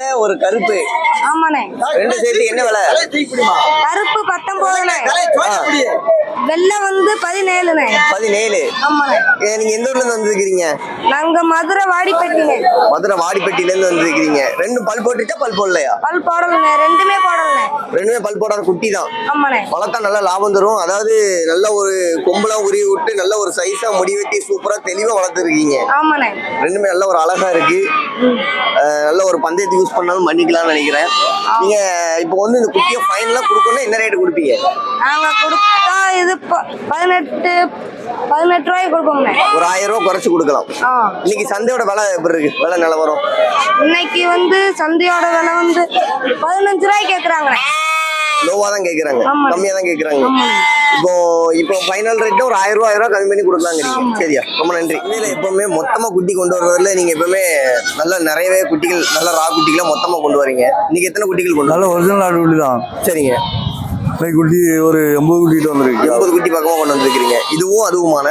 ஒரு கருப்பு. ஆமாண்ணே. ரெண்டு சேர்த்து என்ன விலை? கருப்பு பத்தொன்பதுண்ணே வெள்ளை வந்து பதினேழுண்ணே. பதினேழு. ஆமாண்ணே. நீங்க எந்த ஊர்ல இருந்து வந்திருக்கிறீங்க? நாங்க மதுரை வாடிப்பட்டிண்ணே மதுரை வாடிப்பட்டியில இருந்து வந்திருக்கிறீங்க. ரெண்டு பல் போட்டுச்சா பல் போடலையா? பல் போடலண்ணே. ரெண்டுமே போடலண்ணே. ரெண்டுமே பல் போடாத குட்டி தான். ஆமாண்ணே. வளர்த்தா நல்லா லாபம் தரும். அதாவது நல்ல ஒரு கொம்பெல்லாம் உருவி விட்டு நல்ல ஒரு சைஸா முடி வெட்டி சூப்பரா தெளிவா வளர்த்துருக்கீங்க. ஆமாண்ணே. ரெண்டுமே நல்ல ஒரு அழகா இருக்கு. நல்ல ஒரு பந்தயத்துக்கு யூஸ் பண்ணாலும் பண்ணிக்கலாம்னு நினைக்கிறேன். நீங்க இப்போ வந்து இந்த குட்டியை ஃபைனலா கொடுக்கணும்னா என்ன ரேட் கொடுப்பீங்க? நாங்க கொடுத்தா இது பதினெட்டு பதினெட்டு ரூபாய்க்கு கொடுப்போம்ண்ணே ஒரு ஆயிரம் ரூபாய் குறைச்சு கொடுக்கலாம். இன்னைக்கு சந்தையோட விலை எப்படி இருக்கு? விலை நிலவரம் இன்னைக்கு வந்து சந்தையோட விலை வந்து பதினஞ்சு ரூபாய் கேக்குறாங்கண்ணே லோவா தான் கேக்குறாங்க. ஆமா. கம்மியா தான் கேக்குறாங்க. ஆமாண்ணே. இப்போ இப்போ ஃபைனல் ரேட் ஒரு ஆயிரம் ரூபாய் ஆயிரம் ரூபாய் கம்மி பண்ணி கொடுக்கலாங்கிறீங்க. சரியா? ரொம்ப நன்றி. இதுல எப்பவுமே மொத்தமா குட்டி கொண்டு வருவதில் நீங்க எப்பவுமே நல்ல நிறையவே குட்டிகள் நல்ல ரா குட்டிகளை மொத்தமா கொண்டு வரீங்க. இன்னைக்கு எத்தனை குட்டிகள் கொண்டு நல்ல ஒரிஜினல் ஆடு குட்டி தான் சரிங்க குட்டி ஒரு எண்பது குட்டிட்டு வந்திருக்கு. எண்பது குட்டி பக்கமா கொண்டு வந்திருக்கிறீங்க. இதுவும் அதுவுமான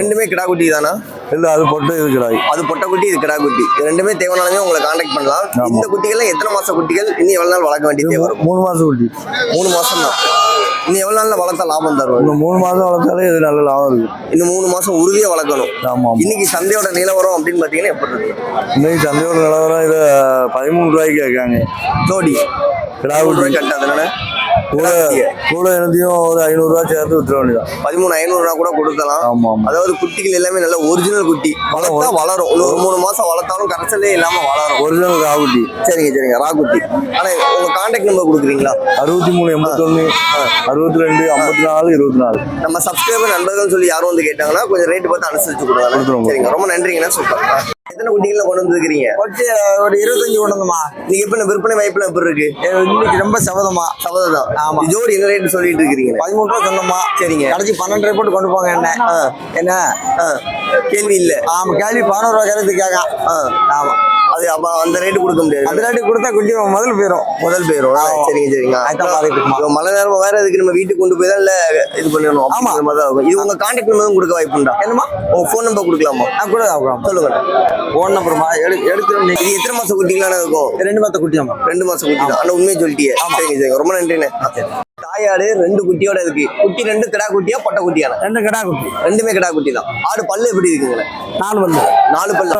ரெண்டுமே கிடா குட்டி தானா இல்லை அது பொட்டை இருக்கிறாய். அது பொட்டை குட்டி இது கிடா குட்டி. இது ரெண்டுமே தேவையானவே உங்களை காண்டாக்ட் பண்ணலாம். இந்த குட்டிகள்லாம் எத்தனை மாச குட்டிகள்? இன்னும் எவ்வளவு நாள் வளர்க்க வேண்டியது வரும். மூணு மாசம் குட்டி. மூணு மாசம் தான் இன்னும் எவ்வளவு நாள்ல வளர்த்தா லாபம் தரும்? இன்னும் மூணு மாசம் வளர்த்தாலே இது நல்ல லாபம் இருக்கு. இன்னும் மூணு மாசம் உறுதியா வளர்க்கணும். ஆமா ஆமா. இன்னைக்கு சந்தையோட நிலவரம் அப்படின்னு பாத்தீங்கன்னா எப்படி இருக்கு? இன்னைக்கு சந்தையோட நிலவரம் இதை பதிமூணு ரூபாய்க்கு கேட்காங்க ஜோடி. கிடா பதிமூணு குட்டி ரூபாய் கட்டாதுனால கூட கூட எனத்தையும் ஒரு ஐநூறுரூவா சேர்த்து வித்துற வேண்டியதான் பதிமூணு ஐநூறுனா கூட கொடுக்கலாம். ஆமா ஆமா. அதாவது குட்டிகள் எல்லாமே நல்ல ஒரிஜினல் குட்டி. வளர்த்தா வளரும். ஒரு மூணு மாசம் வளர்த்தாலும் கரைச்சலே இல்லாம வளரும். ஒரிஜினல் ரா குட்டி சரிங்க சரிங்க. ரா குட்டி ஆனா உங்க கான்டாக்ட் நம்பர் கொடுக்குறீங்களா? அறுபத்தி மூணு எண்பத்தொன்னு அறுபத்தி ரெண்டு ஐம்பத்தி நாலு இருபத்தி நாலு. நம்ம சப்ஸ்கிரைபர் நண்பர்கள் சொல்லி யாரும் வந்து கேட்டாங்கன்னா கொஞ்சம் ரேட் பார்த்து அனுசரிச்சு கொடுத்துருவோம். சரிங்க. ரொம்ப நன்றிங்கண்ணா சூப்பர் எத்தனை குட்டிகளை கொண்டு வந்துருக்கீங்க ஒரு இருபத்தஞ்சு கொண்டு வந்தோமா நீங்க எப்ப விற்பனை வாய்ப்புல எப்படி இருக்கு? இன்னைக்கு ரொம்ப சபதமா. சபதம் ஆமா. ஜோடி என்ன ரேட் சொல்லிட்டு இருக்கிறீங்க? பதிமூணு ரூபா சொன்னோமா சரிங்க. கடைசி பன்னெண்டு ரூபாய் போட்டு கொண்டு போங்க என்ன. என்ன? கேள்வி இல்ல. ஆமா கேள்வி பதினோரு ரூபா கேட்க ஆ, ஆமா. அது அப்ப அந்த ரேட்டு கொடுக்க முடியாது. அந்த ரேட்டு கொடுத்தா குட்டி முதல் போயிடும் முதல் ஆமா. சரிங்க சரிங்க. மழை நேரம் வேற இதுக்கு நம்ம வீட்டுக்கு கொண்டு போய் தான் இல்ல இது பண்ணிடணும்? ஆமா. மாதிரி தான் இருக்கும். இது உங்க கான்டாக்ட் நம்பர் கொடுக்க வாய்ப்பு உண்டா? என்னமா உங்க ஃபோன் நம்பர் கொடுக்கலாமா? ஆ கூட ஆகும் சொல்லுங்க. ஃபோன் நம்பருமா எடு எடுத்து இது எத்தனை மாசம் குட்டிகளான இருக்கும்? ரெண்டு மாத்த குட்டி ஆமா ரெண்டு மாசம் குட்டி தான் ஆனா உண்மையை சொல்லிட்டியே. சரிங்க சரிங்க. ரொம்ப நன்றிண்ணே. தாயாடு ரெண்டு குட்டியோட இருக்கு. குட்டி ரெண்டு கிடா குட்டியா பொட்டை குட்டியானா ரெண்டு கடா குட்டி. ரெண்டுமே கிடா குட்டி தான். ஆடு பல்லு எப்படி இருக்குங்களே நாலு வந்து நாலு பல்லு?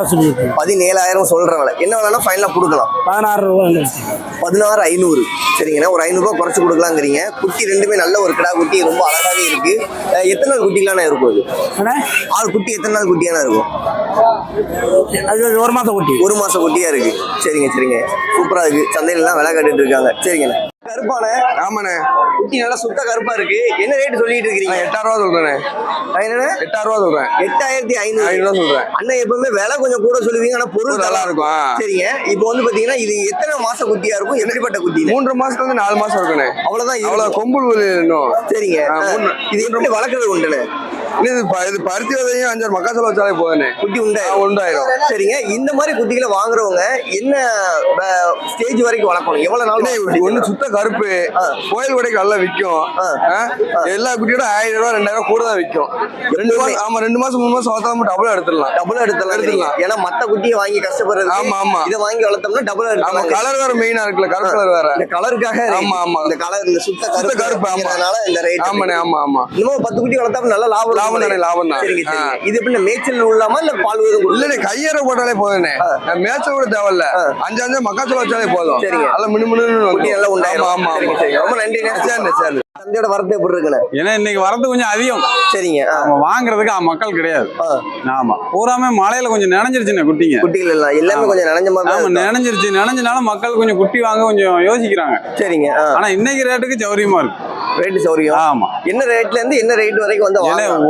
பதினேழாயிரம் சொல்ற விலை. என்ன விலைனா ஃபைனலா கொடுக்கலாம். பதினாறு ரூபா பதினாறு ஐநூறு. சரிங்கண்ணா ஒரு ஐநூறுரூவா குறைச்சு கொடுக்கலாங்கிறீங்க. குட்டி ரெண்டுமே நல்ல ஒரு கிடா குட்டி ரொம்ப அழகாவே இருக்கு. எத்தனை நாள் குட்டிகளான இருக்கும் இது ஆறு குட்டி எத்தனை நாள் குட்டியான இருக்கும்? அது ஒரு மாசம் குட்டி. ஒரு மாசம் குட்டியா இருக்கு. சரிங்க சரிங்க. சூப்பரா இருக்கு. சந்தையில எல்லாம் விலை கட்டிட்டு இருக்காங்க. சரிங்கண்ணா. கருப்பான? ஆமாண்ணே. குட்டி நல்லா சுத்த கருப்பா இருக்கு. என்ன ரேட் சொல்லிட்டு இருக்கிறீங்க? நான் எட்டாயிரம் ரூபா சொல்றேனே என்னண்ணே? எட்டாயிரம் ரூபா சொல்றேன். எட்டாயிரத்தி ஐநூறு. ஐநூறு சொல்றேன். அண்ணன் எப்பவுமே விலை கொஞ்சம் கூட சொல்லுவீங்க ஆனா பொருள் நல்லா இருக்கும். சரிங்க. இப்போ வந்து பாத்தீங்கன்னா இது எத்தனை மாசம் குட்டியா இருக்கும்? எப்படிப்பட்ட குட்டி? மூன்று மாசத்துல இருந்து நாலு மாசம் இருக்குண்ணே. அவ்வளவுதான். அவ்வளவு கொம்புல் விழு இன்னும். சரிங்க. இது எப்படி வளர்க்கறது உண்டுண்ணே? இது பருத்தி விதையும் அஞ்சாறு மக்காச்சோளம் வச்சாலே போதுண்ணே குட்டி உண்டா. உண்டாயிரும். சரிங்க. இந்த மாதிரி குட்டிகளை வாங்குறவங்க என்ன ஸ்டேஜ் வரைக்கும் வளர்க்கணும்? எவ்வளவு நாள்? ஒண்ணு சுத்த கருப்பு. கோயில் கடைக்கு நல்லா விற்கும். எல்லா குட்டியோட ஆயிரம் ரூபா ரெண்டாயிரம் கூட தான் விற்கும் ரெண்டு மாசம் ஆமா ரெண்டு மாசம் மூணு மாசம் வளர்த்தா டபுள் எடுத்துடலாம். டபுள் எடுத்தலாம் எடுத்துக்கலாம். ஏன்னா மத்த குட்டியை வாங்கி கஷ்டப்படுறது ஆமா, ஆமா. இதை வாங்கி வளர்த்தோம்னா டபுள் ஆமா எடுத்தலாம் கலர் வேற மெயினா இருக்குல்ல கருப்பு கலர் வேற. இந்த கலருக்காக ஆமா, ஆமா. இந்த கலர் இந்த சுத்த கருப்பு கருப்பு, ஆமா. இந்த ரேட் ஆமாண்ணே ஆமா ஆமா. இன்னமும் பத்து குட்டி வளர்த்தா நல்ல லாபம் லாபம் தானே, லாபம் தான். இது எப்படி மேய்ச்சல் உள்ளாமா இல்ல பால் இல்லண்ணே கையேற போட்டாலே போதுண்ணே மேட்ச கூட தேவையில்ல. அஞ்சு அஞ்சு மக்காச்சோளம் வச்சாலே போதும். சரிங்க. நல்ல மினு மினு நல்லா உண்டாயிரும். ஆமா ஆமா ரொம்ப நன்றிண்ணே. சரிண்ணே சரி. சந்தையோட வரத்து எப்படி இருக்குண்ணே? ஏன்னா இன்னைக்கு வரது கொஞ்சம் அதிகம். சரிங்க வாங்குறதுக்கு ஆ- மக்கள் கிடையாது. ஆமா. பூராமே மழையில கொஞ்சம் நனைஞ்சிருச்சுண்ணே குட்டிங்க. குட்டிகள் எல்லாம் எல்லாமே கொஞ்சம் நனைஞ்ச மாதிரி தான் ஆமா. நனைஞ்சிருச்சு. நனைஞ்சனால மக்கள் கொஞ்சம் குட்டி வாங்க கொஞ்சம் யோசிக்கிறாங்க. சரிங்க. ஆனா இன்னைக்கு ரேட்டுக்கு சௌரியமா இருக்கு. ரேட்டு சௌரியம். ஆமா. என்ன ரேட்ல இருந்து என்ன ரேட் வரைக்கும் வந்து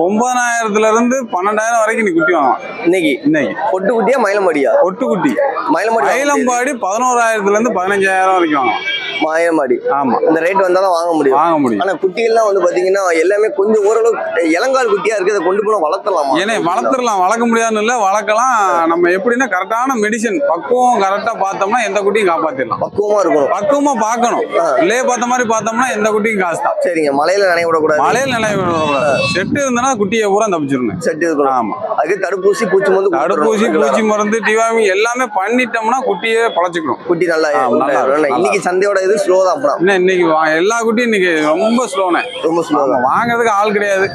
ஒன்பதாயிரத்துல இருந்து பன்னெண்டாயிரம் வரைக்கும் நீ குட்டி வாங்கலாம் இன்னைக்கு. இன்னைக்கு. பொட்டு குட்டியா மயிலமடியா ஒட்டு குட்டி மயிலமடி மயிலம்பாடி பதினோராயிரத்துல இருந்து பதினஞ்சாயிரம் வரைக்கும் வாங்கலாம் மாயமாடி. ஆமா. இந்த ரேட் வந்தாலும் வாங்க முடியும். வாங்க முடியும். ஆனா குட்டிகள்லாம் வந்து பாத்தீங்கன்னா எல்லாமே கொஞ்சம் ஓரளவு இளங்கால் குட்டியா இருக்கு அதை கொண்டு போய் வளர்த்தலாமா ஏன்னா வளர்த்துடலாம். வளர்க்க முடியாதுன்னு இல்ல வளர்க்கலாம். நம்ம எப்படின்னா கரெக்டான மெடிசன் பக்குவம் கரெக்டா பார்த்தோம்னா எந்த குட்டியும் காப்பாத்திடலாம். பக்குவமா இருக்கணும். பக்குவமா பார்க்கணும். இல்லையே பார்த்த மாதிரி பார்த்தோம்னா எந்த குட்டியும் காசு தான் சரிங்க. மலையில நனைய விடக்கூடாது. மழையில் நிலை செட்டு இருந்தனா குட்டியை பூரா தப்பிச்சிருந்தேன் செட்டு இருக்கணும். ஆமா. அதுக்கு தடுப்பூசி பூச்சி மருந்து தடுப்பூசி. பூச்சி மருந்து டிவாமி எல்லாமே பண்ணிட்டோம்னா குட்டியே பழச்சிக்கணும். குட்டி நல்லா. இருக்கும். இன்னைக்கு சந்தையோட இது ஸ்லோ தான் அப்புறம் இன்னும் இன்னைக்கு எல்லா குட்டியும் இன்னைக்கு ரொம்ப ஸ்லோனே ரொம்ப ஸ்லோ தான். வாங்குறதுக்கு ஆள் கிடையாது.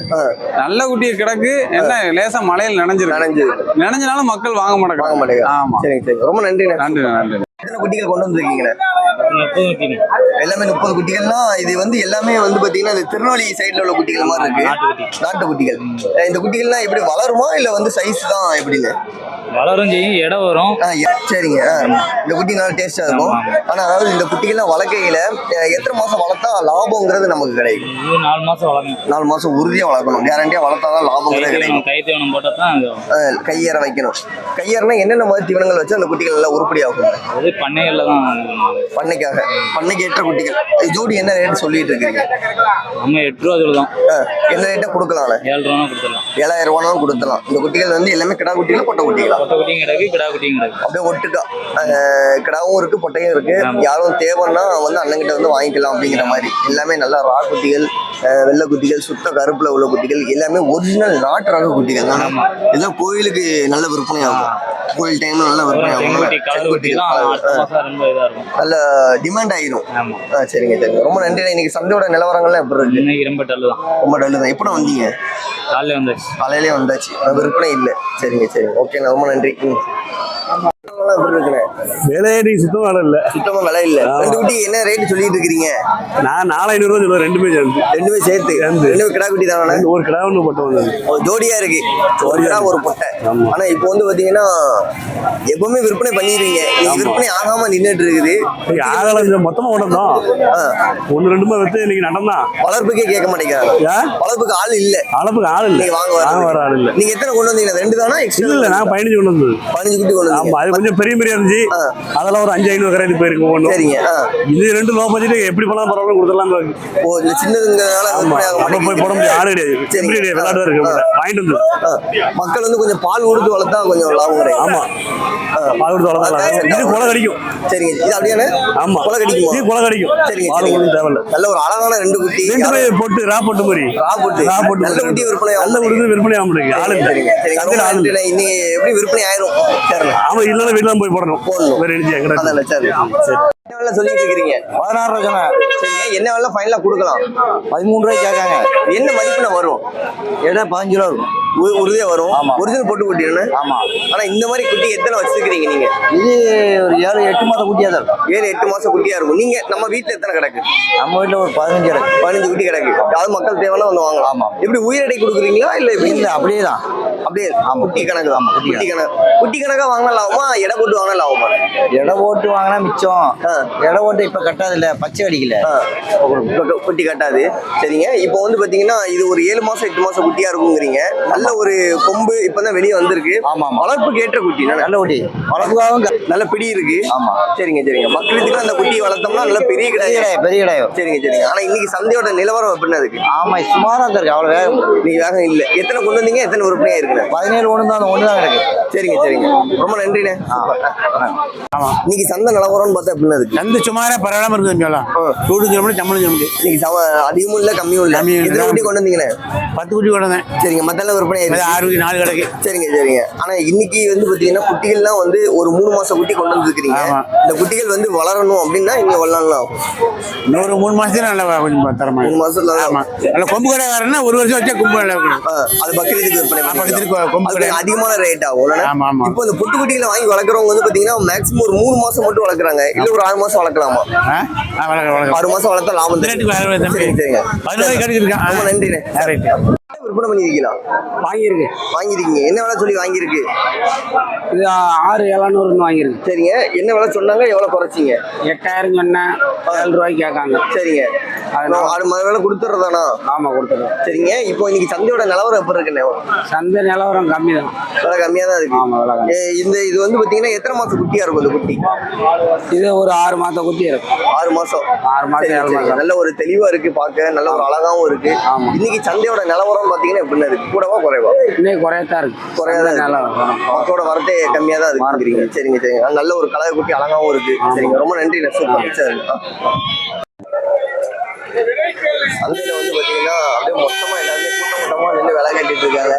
நல்ல குட்டி கிடக்கு என்ன லேசா மழையில் நனைஞ்சிருக்கு. நனைஞ்சு நனைஞ்சனாலும் மக்கள் வாங்க வாங்க மாட்டேங்கிறாங்க. மாட்டேங்க ஆமா. சரிங்க சரி ரொம்ப நன்றி நன்றி எத்தனை குட்டிகள் கொண்டு வந்திருக்கீங்களே எல்லாமே முப்பது குட்டிகள்னா இது வந்து எல்லாமே வந்து பாத்தீங்கன்னா இந்த திருநெல்வேலி சைடுல உள்ள குட்டிகள் மாதிரி இருக்கு. நாட்டு குட்டிகள் இந்த குட்டிகள்லாம் எப்படி வளருமா இல்ல வந்து சைஸ் தான் எப்படிங்க வளரும் செய்யும் இடம் வரும். சரிங்க. இந்த குட்டி நல்லா டேஸ்டா இருக்கும். ஆனா அதாவது இந்த குட்டிகள்லாம் வளர்க்கையில எத்தனை மாசம் வளர்த்தா லாபங்கிறது நமக்கு கிடைக்கும். நாலு மாசம் வளர்க்கணும் நாலு மாசம் உறுதியா வளர்க்கணும். கேரண்டியா வளர்த்தாதான் லாபங்கிறது கிடைக்கும். கை தீவனம் போட்டால் தான் அது அஹ் கையேற வைக்கணும். கையேறனா என்னென்ன மாதிரி தீவனங்கள் வச்சு அந்த குட்டிகள் நல்லா உருப்படி ஆகும் அது பண்ணைகளில் தான். பண்ணைக்காக. பண்ணைக்கு ஏற்ற குட்டிகள் ஜோடி என்ன ரேட் சொல்லிட்டு இருக்கீங்க? நம்ம எட்டு ரூபா சொல்லுதோம் அஹ் என்ன ரேட்டா கொடுக்கலாம்ல ஏழு ரூபா கொடுத்துடலாம். ஏழாயிரம் ரூபானாலும் கொடுத்தலாம் இந்த குட்டிகள் வந்து எல்லாமே கிடா குட்டிகளா பொட்டை குட்டிகளா? கொட்டை குட்டியும் கிடக்கு கிடா குட்டியும் கிடக்கு. அப்படியே ஒட்டுக்கா கிடாவும் இருக்கு பொட்டையும் இருக்கு. யாரும் தேவைன்னா வந்து அண்ணன்கிட்ட வந்து வாங்கிக்கலாம் அப்படிங்கிற மாதிரி. எல்லாமே நல்லா ரா குட்டிகள். வெள்ளை குட்டிகள் சுத்த கருப்புல உள்ள குட்டிகள் எல்லாமே ஒரிஜினல் நாட்டு ரக குட்டிகள் தான். இதெல்லாம் கோயிலுக்கு நல்ல விற்பனை ஆகும். கோயில் டைம்ல நல்ல விற்பனை ஆகும். நல்ல டிமாண்ட் ஆயிரும். சரிங்க சரிங்க. ரொம்ப நன்றி இன்னைக்கு சந்தையோட நிலவரங்கள்லாம் எப்படி இருக்கு? இன்னைக்கு ரொம்ப டல்லு தான். ரொம்ப டல்லு தான். எப்போ வந்தீங்க? காலையில் வந்தாச்சு. காலையிலே வந்தாச்சு. விற்பனை இல்லை. சரிங்க சரிங்க. ஓகேண்ணா. ரொம்ப நன்றி. ம் எல்லாம் எப்படி இருக்குண்ணே விலையடி சுத்தம் வேலை இல்லை. சுத்தமா விலை இல்ல. ரெண்டு குட்டி என்ன ரேட் சொல்லிட்டு இருக்கிறீங்க? நான் நாலாயிரம் ரூபா சொல்லுவேன் ரெண்டுமே சேர்ந்து. ரெண்டுமே சேர்த்து. ரெண்டுமே கிடா குட்டி தானே? ஒரு கிடா ஒன்று போட்டு வந்தது. ஒரு ஜோடியா இருக்கு. ஒரு கிடா ஒரு பொட்டை ஆமா. ஆனா இப்போ வந்து பாத்தீங்கன்னா எப்பவுமே விற்பனை பண்ணிடுவீங்க இன்னைக்கு விற்பனை ஆகாம நின்னுட்டு இருக்குது. ஆகலை இந்த மொத்தமாக ஆ, ஒன்று ரெண்டுமே வித்து இன்னைக்கு நடந்தான் வளர்ப்புக்கே கேட்க மாட்டேங்கிறாங்க. வளர்ப்புக்கு ஆள் இல்ல. அளப்புக்கு ஆள் இல்லை. வாங்க வர ஆள் இல்லை. நீங்க எத்தனை கொண்டு வந்தீங்க? ரெண்டு தானா இல்லை நான் பதினஞ்சு கொண்டு வந்தது. பதினஞ்சு குட்டி கொண்டு வந்தீங்க. அது கொஞ்சம் பெரிய பெரிய இருந்துச்சு. அதெல்லாம் ஒரு அஞ்சு ஐநூறு கரைக்கு போயிருக்கு ஒன்று சரிங்க. இது ரெண்டு லோ பட்ஜெட் எப்படி பண்ணலாம் பரவாயில்ல கொடுத்துடலாம். ஓ இல்ல சின்னதுங்கிறதுனால ஆமா நம்ம போய் போட முடியாது ஆடு கிடையாது. கிடையாது விளையாட்டு இருக்கு. வாங்கிட்டு வந்து மக்கள் வந்து கொஞ்சம் பால் கொடுத்து வளர்த்தா கொஞ்சம் லாபம் கிடைக்கும். ஆமா. பால் கொடுத்து வளர்த்தலாம் இது கொலை கடிக்கும். சரிங்க. இது அப்படியானே ஆமா. கொலை கடிக்குமா? இது கொலை கடிக்கும். சரிங்க பால். கொடுத்து தேவையில்ல. நல்ல ஒரு அழகான ரெண்டு குட்டி. ரெண்டு பேர் பொட்டு ரா பொட்டு மாதிரி ரா போட்டு. ரா பொட்டு நல்ல குட்டி விற்பனை ஆகும். நல்ல கொடுத்து விற்பனை ஆக முடியும் ஆளு சரிங்க. நன்றிண்ணே. இன்னைக்கு எப்படி விற்பனை ஆயிரும்? அவன் இல்லைன்னா வீட்டுல போய் போடணும். வேற எழுதி எங்கடா அதான் சரி. சொல்லிட்டு இருக்கிறீங்க? பதினாறு ரூபா சரிங்க என்ன வேலை ஃபைனலா கொடுக்கலாம். பதிமூணு ரூபாய்க்கு கேட்காங்க. என்ன மதிப்புல வரும்? இடம் பதினஞ்சு ரூபா இருக்கும் உ- உறுதியா வரும். ஒரிஜினல் போட்டு குட்டி என்ன ஆமா. ஆனா இந்த மாதிரி குட்டி எத்தனை வச்சிருக்கீங்க நீங்க? இது ஒரு ஏழு எட்டு மாதம் குட்டியாக தான் இருக்கும். ஏழு எட்டு மாசம் குட்டியா இருக்கும். நீங்க நம்ம வீட்டுல எத்தனை கிடக்கு? நம்ம வீட்டில் ஒரு பதினஞ்சு கிடக்கு. பதினஞ்சு குட்டி கிடக்கு. அது மக்கள் தேவைன்னா வந்து வாங்கலாம். ஆமா. எப்படி உயிரடை கொடுக்குறீங்களா இல்ல இல்லை அப்படியே தான். அப்படியே குட்டி கணக்கு தான் குட்டி குட்டி கணக்கு. குட்டி கணக்கா வாங்கினா லாபமா எடை போட்டு வாங்கினா லாபமா? எடை போட்டு வாங்கினா மிச்சம். எடை போட்டு இப்போ கட்டாது இல்லை பச்சை அடிக்கல குட்டி கட்டாது. சரிங்க. இப்போ வந்து பாத்தீங்கன்னா இது ஒரு ஏழு மாசம் எட்டு மாசம் குட்டியா இருக்குங்கிறீங்க. நல்ல ஒரு கொம்பு இப்பதான் வெளியே வந்திருக்கு. ஆமா. வளர்ப்புக்கு ஏற்ற குட்டி நல்ல- குட்டி. வளர்ப்புக்காகவும் நல்ல பிடி இருக்கு. ஆமா. சரிங்க சரிங்க. மக்களுக்கு அந்த குட்டியை வளர்த்தோம்னா நல்ல பெரிய கிடையாது பெரிய கிடையாது சரிங்க சரிங்க. ஆனா இன்னைக்கு சந்தையோட நிலவரம் எப்படின்னா இருக்கு ஆமா சுமாராக தான் இருக்கு அவ்வளோ வேகம். நீங்க வேகம் இல்ல. எத்தனை கொண்டு வந்தீங்க? எத்தனை விற்பனையா இருக்குண்ணே பதினேழு ஒன்று தான் அந்த ஒன்று தான் கிடக்கு சரிங்க சரிங்க. ரொம்ப நன்றிண்ணே. இன்னைக்கு சந்தை நிலவரம்னு பார்த்தா எப்படின்னா இருக்கு சந்து சுமாரா பரவாயில்லாம இருக்கு கொஞ்சம் சூடு சொல்ல முடியும் சம்பளம் சொல்ல முடியும். இன்னைக்கு சம அதிகமும் இல்ல கம்மியும் இல்ல. கம்மியும் இல்ல. எத்தனை குட்டி கொண்டு வந்தீங்கண்ணே? பத்து குட்டி கொண்டு வந்தேன். சரிங்க மத்தெல்லாம் விற்பனை அது ஆறு குட்டி நாலு கிடக்கு. சரிங்க சரிங்க. ஆனா இன்னைக்கு வந்து பாத்தீங்கன்னா குட்டிகள்லாம் வந்து ஒரு மூணு மாசம் குட்டி கொண்டு வந்துருக்கீங்க ஆமா. இந்த குட்டிகள் வந்து வளரணும் அப்படின்னா இங்க வளரலாம். இன்னொரு மூணு மாசத்துல நல்லா கொஞ்சம் தரமா மூணு மாசத்துல ஆமா. நல்ல கொம்பு கடை வரணும்னா ஒரு வருஷம் வச்சா கொம்பு நல்லா இருக்கணும் ஆ, அது பக்ரீத்துக்கு விற்பனை. பக்கத்துக்கு கொம்பு அது கடை. கொஞ்சம் அதிகமான ரேட் ஆகும். ஆமா. இப்போ இந்த பொட்டு குட்டிகளை வாங்கி வளர்க்குறவங்க வந்து பாத்தீங்கன்னா மேக்ஸிமம் ஒரு மூணு மாசம் மட்டும் வளர்க்குறாங்க. இல்ல ஒரு ஆறு மாசம் வளர்க்கலாமா? ஆறு மாசம் வளர்த்தா லாபம். சரிங்க. ரொம்ப நன்றிண்ணே. விற்பனை பண்ணிருக்கீங்களா வாங்கியிருக்கு. வாங்கிருக்கீங்க என்ன விலை சொல்லி வாங்கியிருக்கு? இது ஆறு ஏழநூறுன்னு வாங்கியிருக்கு. சரிங்க. என்ன விலை சொன்னாங்க? எவ்வளவு குறைச்சிங்க? எட்டாயிரம் சொன்னேன். ஏழு ரூபாய்க்கு கேட்காங்க. சரிங்க. ஆடு முதல்ல கொடுத்துறதானா ஆமா கொடுத்துருவோம் சரிங்க. இப்போ இன்னைக்கு சந்தையோட நிலவரம் எப்படி இருக்குண்ணே? சந்தை நிலவரம் கம்மி தான் விலை கம்மியா தான் இருக்கு. ஆமா விலை இந்த இது வந்து பாத்தீங்கன்னா எத்தனை மாசம் குட்டியா இருக்கும் இந்த குட்டி? இது ஒரு ஆறு மாதம் குட்டி இருக்கும். ஆறு மாசம். ஆறு மாசம் சரி, ஏழு. மாசம். நல்ல ஒரு தெளிவா இருக்கு பார்க்க. நல்ல ஒரு அழகாவும் இருக்கு. ஆமா. இன்னைக்கு சந்தையோட நிலவரம் பாத்தீங்கன்னா எப்படின்னு இருக்கு? கூடவா குறைவா? இன்னைக்கு குறையத்தான் இருக்கு. குறையா தான் சந்தை இருக்கு. நிலவரம். மக்களோட வரத்தே கம்மியா தான் இருக்குங்கிறீங்க சரிங்க சரிங்க. நல்ல ஒரு கலர் குட்டி அழகாவும் இருக்கு. சரிங்க. ரொம்ப நன்றி சூப்பர். சரி. சந்தையில் வந்து பாத்தீங்கன்னா அப்படியே மொத்தமா எல்லாருமே கூட்டம் கூட்டமாக நின்று விலை கட்டிட்டு இருக்காங்க.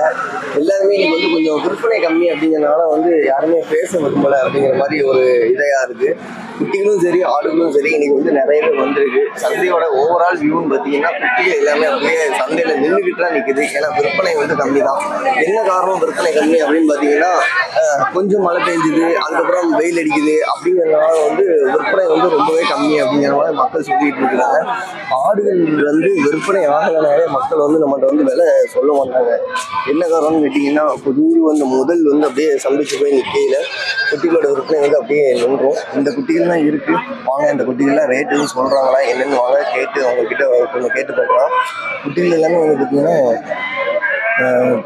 எல்லாருமே இன்னைக்கு வந்து கொஞ்சம் விற்பனை கம்மி அப்படிங்கறதுனால வந்து யாருமே பேச விரும்பல அப்படிங்கிற மாதிரி ஒரு இதையா இருக்கு. குட்டிகளும் சரி ஆடுகளும் சரி இன்னைக்கு வந்து நிறைய பேர் வந்திருக்கு. சந்தையோட ஓவரால் வியூன்னு பாத்தீங்கன்னா குட்டிகள் எல்லாமே அப்படியே சந்தையில நின்றுகிட்டு தான் நிக்குது. ஏன்னா விற்பனை வந்து கம்மி தான் என்ன காரணம் விற்பனை கம்மி அப்படின்னு பாத்தீங்கன்னா கொஞ்சம் மழை பெஞ்சுது அதுக்கப்புறம் வெயில் அடிக்குது அப்படிங்கறதுனால வந்து விற்பனை வந்து ரொம்பவே கம்மி அப்படிங்கிறனால மக்கள் சொல்லிட்டு இருக்கிறாங்க. ஆடுகள் வந்து விற்பனை ஆகலைனாலே மக்கள் வந்து நம்மகிட்ட வந்து விலை சொல்ல மாட்டாங்க. என்ன காரணம் காரணம்னு கேட்டிங்கன்னா கொஞ்சம் வந்து முதல் வந்து அப்படியே சந்திச்சு போய் நிற்கையில் குட்டிகளோட விற்பனை வந்து அப்படியே நின்றோம். இந்த குட்டிகள்லாம் இருக்குது இருக்கு. வாங்க இந்த குட்டிகள்லாம் ரேட் எதுவும் சொல்றாங்களா என்னன்னு வாங்க கேட்டு அவங்க கிட்ட கொஞ்சம் கேட்டு பார்க்கலாம். குட்டிகள் எல்லாமே வந்து பார்த்தீங்கன்னா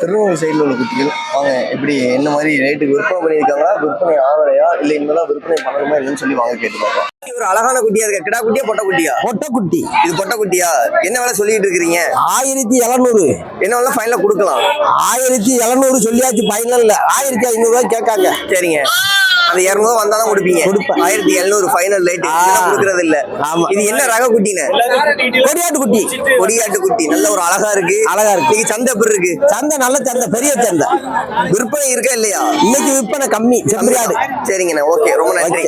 திருநெல்வேலி சைடில் உள்ள குட்டிகள். வாங்க எப்படி என்ன மாதிரி ரேட்டுக்கு விற்பனை பண்ணியிருக்காங்களா? விற்பனை ஆகலையா? இல்லை இனிமேலாம் விற்பனை பண்ணணுமா என்னன்னு சொல்லி வாங்க கேட்டு பார்க்கலாம் ஒரு அழகான குட்டியா இருக்கு. கிடா குட்டியா பொட்டை குட்டியா? பொட்டைக்குட்டி இது பொட்டை குட்டியா? என்ன வேலை சொல்லிட்டு இருக்கிறீங்க? ஆயிரத்தி எழுநூறு. என்ன வேலை ஃபைனலா கொடுக்கலாம். ஆயிரத்தி எழுநூறு சொல்லியாச்சு ஃபைனல்ல ஆயிரத்தி ஐநூறுரூவா கேட்காங்க. சரிங்க. அந்த இரநூறு வந்தாலும் கொடுப்பீங்க. கொடுப்பேன். ஆயிரத்தி எழுநூறு ஃபைனல் ஆ. கொடுக்கறது இல்ல ஆமா. இது என்ன ரக குட்டின கொடியாட்டு குட்டி. கொடியாட்டு குட்டி. நல்ல ஒரு அழகா இருக்கு. அழகா இருக்கு. இன்னைக்கு சந்தை எப்படி இருக்கு? சந்தை நல்ல சந்தை பெரிய சந்தை. விற்பனை இருக்கா இல்லையா? இன்னைக்கு விற்பனை கம்மி. செம்பரியாடு சரிங்கண்ணா. ஓகே. ரொம்ப நன்றி.